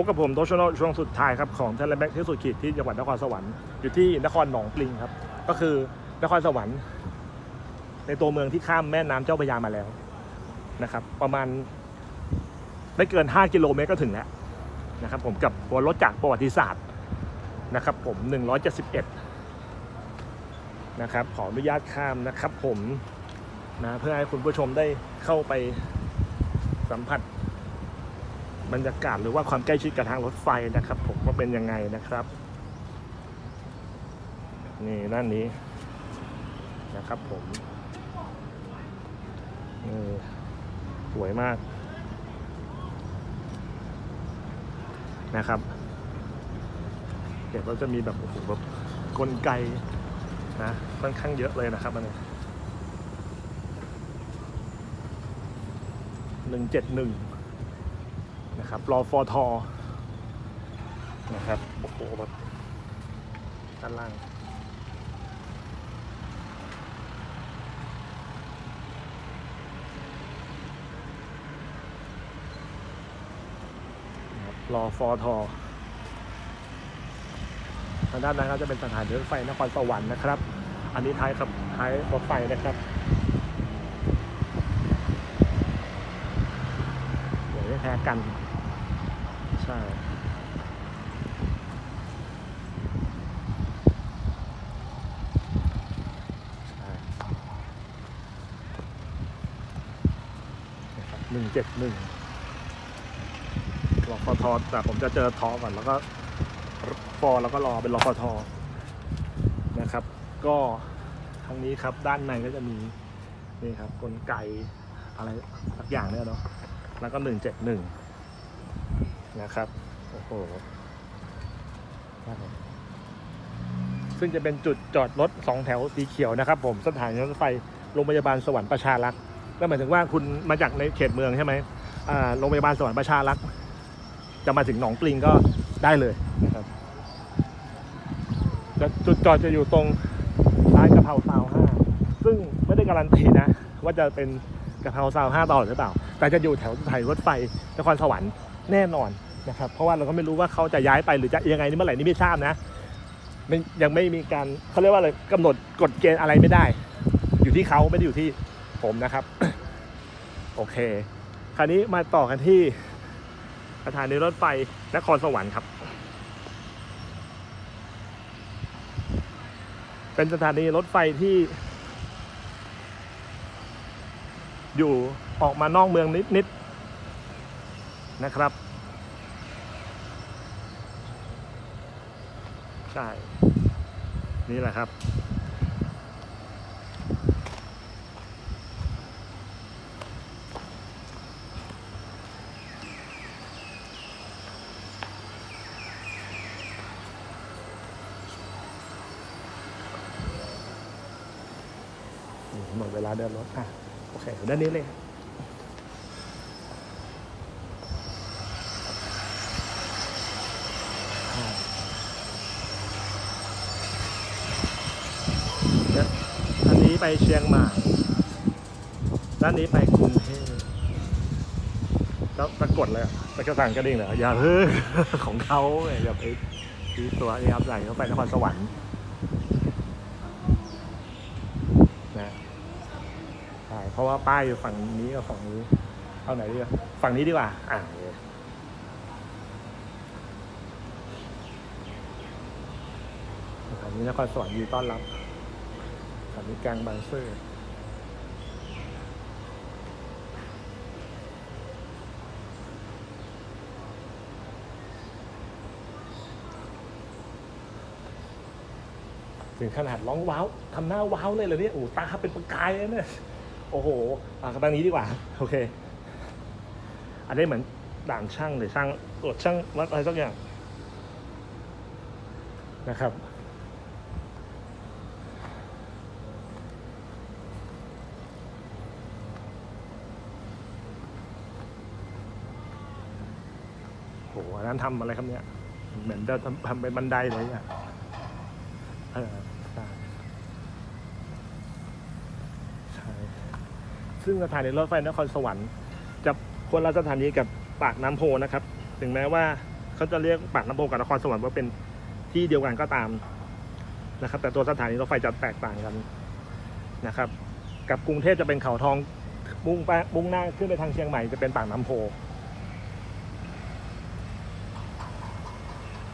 พบกับผมโตชโนช่วงสุดท้ายครับของเทเลแบ็กที่สุดขีดที่จังหวัดนครสวรรค์อยู่ที่นครหนองปลิงครับ ก็คือนครสวรรค์ ในตัวเมืองที่ข้ามแม่น้ำเจ้าพระยามาแล้วนะครับ ประมาณไม่เกิน 5 กิโลเมตรก็ถึงแล้วนะครับ ผมกับหัวรถจากประวัติศาสตร์นะครับ ผม 171 นะครับ ขออนุญาตข้ามนะครับ ผมนะเพื่อให้คุณผู้ชมได้เข้าไปสัมผัส บรรยากาศหรือว่าความใกล้ชิดกับทางรถไฟนะครับ ผมว่าเป็นยังไงนะครับ นี่ด้านนี้นะครับผมเออสวยมากนะครับ เดี๋ยวเราจะมีแบบโอ้โหแบบกลไกนะค่อนข้างเยอะเลยนะครับอันนี้หนึ่งเจ็ดหนึ่ง นะครับรอฟอทอนะครับโอ้โหแบบด้านล่างรอฟอทอทางด้านนั้นก็จะเป็นสถานีรถไฟนครสวรรค์นะครับ อันนี้ท้ายครับท้ายรถไฟนะครับเดี๋ยวแพ้กัน ใช่หนึ่งเจ็ดหนึ่งรอฟทอแต่ผมจะเจอทอก่อนแล้วก็ฟอแล้วก็รอเป็นรอฟทอนะครับ ก็ทางนี้ครับด้านในก็จะมีนี่ครับกลไกอะไรสักอย่างเนี่ยเนาะแล้วก็หนึ่งเจ็ดหนึ่ง นะครับโอ้โหซึ่งจะเป็นจุดจอดรถสองแถวสีเขียวนะครับ ผมสถานีรถไฟโรงพยาบาลสวรรค์ประชารักษ์ก็หมายถึงว่าคุณมาจากในเขตเมืองใช่ไหมโรงพยาบาลสวรรค์ประชารักษ์จะมาถึงหนองปลิงก็ได้เลยนะครับจ,จุดจอดจะอยู่ตรงร้านกะเพราซาวห้าซึ่งไม่ได้การันตีนะ ว่าจะเป็นกะเพราซาวห้าตลอดหรือเปล่า แต่จะอยู่แถวสถานีรถไฟนครสวรรค์แน่นอน นะครับเพราะว่าเราก็ไม่รู้ว่าเขาจะย้ายไปหรือจะยังไงนี่เมื่อไหร่นี่ไม่ทราบนะไม่ยังไม่มีการเขาเรียกว่าอะไรกำหนดกฎเกณฑ์อะไรไม่ได้ อยู่ที่เขาไม่ได้อยู่ที่ผมนะครับ โอเค คราวนี้มาต่อกันที่สถานีรถไฟนครสวรรค์ครับ เป็นสถานีรถไฟที่ อยู่ออกมานอกเมืองนิดๆนะครับ ใช่ นี่แหละครับหมดเวลาเดินรถอะ โอเคด้านนี้เลยอันนี้ ไปเชียงใหม่ ด้านนี้ไปกรุงเทพแล้วปรากฏเลยอะไปกระสังกระดิ่งเลยออย่าเพิ่งของเขาอย่าไปทีตัวนี่ครับไหลเข้าไปนครสวรรค์นะใช่เพราะว่าป้ายอยู่ฝั่งนี้กับฝั่งนี้เอาไหนดีอะฝั่งนี้ดีกว่า อ่าสถานีนครสวรรค์ยินต้อนรับ ถานีกลางบางซื่อถึงขนาดร้องว้าวทำหน้าว้าวเลยเลยเนี่ยโอ้ตาเป็นประกายเลยเนี่ยโอ้โหอะทางนี้ดีกว่า โอเค อันนี้เหมือนด่านช่างหรือช่างตรวจช่างวัดอะไรสักอย่างนะครับ หอันนั้นทำอะไรครับเนี่ย เหมือนจะทำทำเป็นบันไดเลยอะเออใช่ใช่ซึ่งสถานีรถไฟนครสวรรค์ จะคนละสถานีกับปากน้ำโพนะครับ ถึงแม้ว่าเขาจะเรียกปากน้ำโพกับนครสวรรค์ว่าเป็นที่เดียวกันก็ตามนะครับ แต่ตัวสถานีรถไฟจะแตกต่างกันนะครับ กับกรุงเทพจะเป็นเขาทองมุ่งไปมุ่งหน้าขึ้นไปทางเชียงใหม่จะเป็นปากน้ำโพ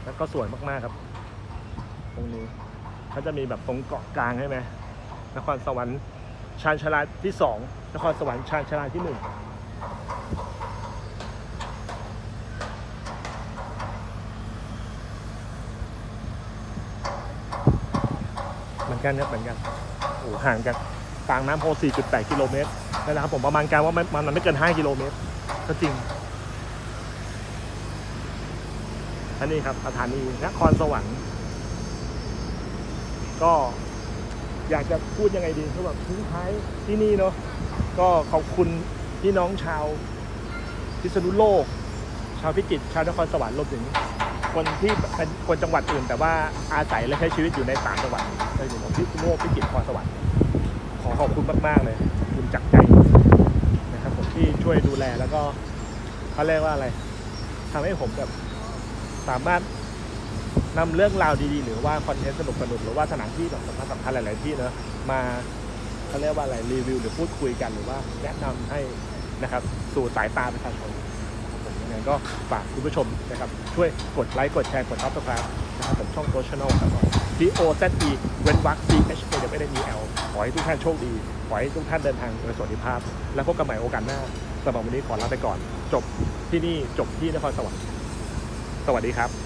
แล้วก็สวยมากๆครับ ตรงนี้เขาจะมีแบบตรงเกาะกลางใช่ไหมนครสวรรค์ชานชาลาที่สองนครสวรรค์ชานชาลาที่หนึ่งเหมือนกันครับเหมือนกันโอ้ห่างจากปากน้ำโพ 4.8 กิโลเมตรนะครับผมประมาณการว่ามันมันไม่เกิน 5 กิโลเมตร ก็จริง อั นนี้ครับสถานีนครสวรรค์ก็อยากจะพูดยังไงดีคือแบบทิ้งท้ายที่นี่เนาะก็ขอบคุณพี่น้องชาวพิษณุโลก ชาวพิจิตรชาวนครสวรรค์รวมถึงคนที่เป็นคนจังหวัดอื่น แต่ว่าอาศัยและใช้ชีวิตอยู่ในต่างจังหวัดในอยู่ของพิษณุโลกพิจิตรนครสวรรค์ขอขอบคุณมาก ๆ เลยคุณจากใจนะครับผมที่ช่วยดูแลแล้วก็เขาเรียกว่าอะไรทำให้ผมแบบ สามารถนำเรื่องราวดีๆ หรือว่าคอนเทนต์สนุกสนุกหรือว่าสถานที่แบบสำคัญสำคัญหลาย ๆ ที่เนอะมาเขาเรียกว่าอะไรรีวิว หรือพูดคุยกันหรือว่าแนะนำให้นะครับสู่สายตาประชาชนผมยังไงก็ฝากคุณผู้ชมนะครับช่วยกดไลค์กดแชร์กดซับสไครต์นะครับผมช่องโซเชียลครับ D O Z E เว้นวรรค C H A W N E L ขอให้ทุกท่านโชคดี ขอให้ทุกท่านเดินทางโดยสวัสดิภาพ และพบกันใหม่โอกาสหน้าสำหรับวันนี้ขอลาไปก่อน จบที่นี่จบที่นครสวรรค์ สวัสดีครับ